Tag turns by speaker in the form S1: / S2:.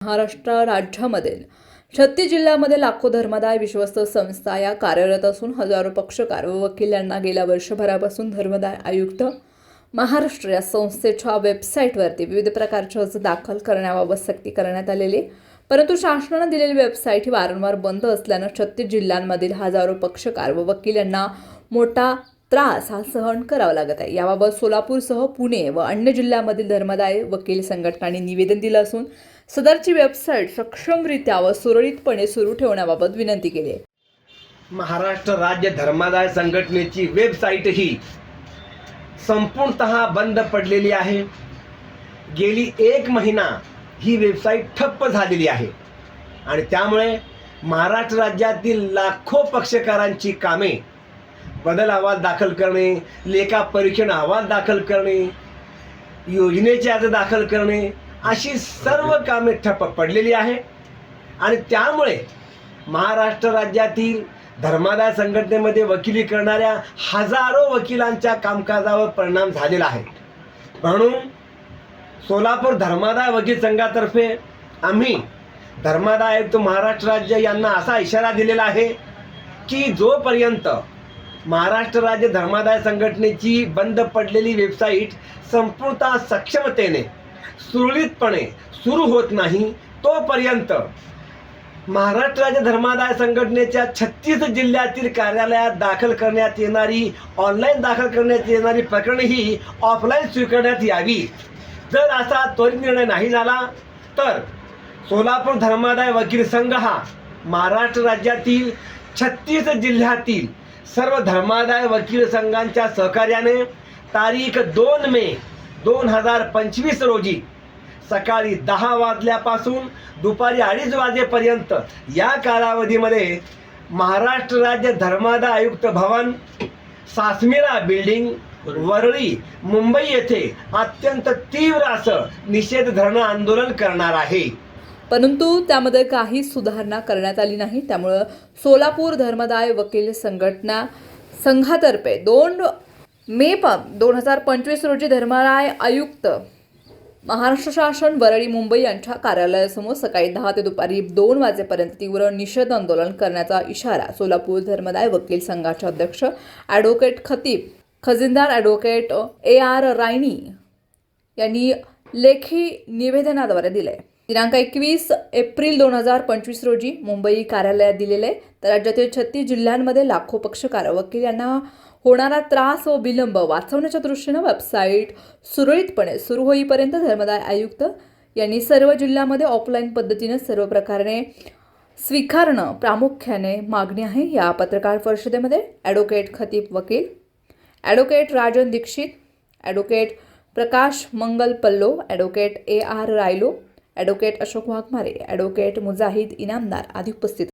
S1: महाराष्ट्र राज्यामधील छत्तीस जिल्ह्यामध्ये लाखो धर्मादाय विश्वस्त संस्था या कार्यरत असून हजारो पक्षकार व वकील यांना गेल्या वर्षभरापासून धर्मदाय आयुक्त महाराष्ट्र या संस्थेच्या वेबसाईटवरती विविध प्रकारचे अर्ज दाखल करण्याबाबत सक्ती करण्यात आलेली परंतु शासनानं दिलेली वेबसाईट ही वारंवार बंद असल्यानं छत्तीस जिल्ह्यांमधील हजारो पक्षकार व वकील यांना मोठा त्रास हा सहन करावा लागत आहे. याबाबत सोलापूरसह पुणे व अन्य जिल्ह्यामधील धर्मदाय वकील संघटनांनी निवेदन दिलं असून सदरची वेबसाईट सक्षमरित्या व सुरळीतपणे सुरू ठेवण्याबाबत विनंती केली आहे.
S2: महाराष्ट्र राज्य धर्मादाय संघटनेची वेबसाईट ही संपूर्णतः बंद पडलेली आहे. गेली एक महिना ही वेबसाईट ठप्प झालेली आहे. आणि त्यामुळे महाराष्ट्र राज्यातील लाखो पक्षकारांची कामे बदल अहवाल दाखल करणे लेखा परीक्षण अहवाल दाखल करणे योजनेचे अर्ज दाखल करणे अशी सर्व कामे ठप्प पडलेली आहे. आणि त्यामुळे महाराष्ट्र राज्यातील धर्मादाय संघटनेमध्ये वकिली करणाऱ्या हजारो वकिलांच्या कामकाजावर परिणाम झालेला आहे. म्हणून सोलापूर धर्मादाय वकील संघातर्फे आम्ही धर्मादाय आयुक्त महाराष्ट्र राज्य यांना असा इशारा दिलेला आहे की जोपर्यंत महाराष्ट्र राज्य धर्मादाय संघटनेची बंद पडलेली वेबसाईट संपूर्णतः सक्षमतेने सुरळीतपणे सुरू होत नाही तोपर्यंत महाराष्ट्र राज्य धर्मादाय संघटनेच्या छत्तीस जिल्ह्यातील कार्यालयात दाखल करण्यात येणारी ऑनलाईन दाखल करण्यात येणारी प्रकरणे ही ऑफलाईन स्वीकारण्यात यावी. जर असा त्वरित निर्णय नाही झाला तर सोलापूर धर्मादाय वकील संघ हा महाराष्ट्र राज्यातील छत्तीस जिल्ह्यातील सर्व धर्मादाय वकील संघांच्या सहकार्याने तारीख दोन मे दोन हजार पंचवीस रोजी सकाळी दहा वाजल्यापासून दुपारी अडीच वाजेपर्यंत या कालावधीमध्ये महाराष्ट्र राज्य धर्मादा आयुक्त भवन सासमिरा बिल्डिंग वरळी मुंबई येथे अत्यंत तीव्र असं निषेध धरणं आंदोलन करणार आहे.
S1: परंतु त्यामध्ये काही सुधारणा करण्यात आली नाही. त्यामुळं सोलापूर धर्मदाय वकील संघटना संघातर्फे दोन मे प दोन हजार पंचवीस रोजी धर्मराय आयुक्त महाराष्ट्र शासन वरळी मुंबई यांच्या कार्यालयासमोर सकाळी दहा ते दुपारी दोन वाजेपर्यंत तीव्र निषेध आंदोलन करण्याचा इशारा सोलापूर धर्मदाय वकील संघाचे अध्यक्ष ॲडव्होकेट खतीब खजिनदार ॲडव्होकेट ए आर रायनी यांनी लेखी निवेदनाद्वारे दिले. दिनांक एकवीस एप्रिल दोन हजार पंचवीस रोजी मुंबई कार्यालयात दिलेले तर राज्यातील छत्तीस जिल्ह्यांमध्ये लाखो पक्षकार वकील यांना होणारा त्रास व विलंब वाचवण्याच्या दृष्टीनं वेबसाईट सुरळीतपणे सुरू होईपर्यंत धर्मदाय आयुक्त यांनी सर्व जिल्ह्यामध्ये ऑफलाईन पद्धतीनं सर्व प्रकारे स्वीकारणं प्रामुख्याने मागणी आहे. या पत्रकार परिषदेमध्ये ॲडव्होकेट खतीब वकील advocate Rajan Dixit advocate Prakash Mangal Pallo advocate A R Raylo advocate Ashok Waghmare advocate Mujahid Inamdar आदी उपस्थित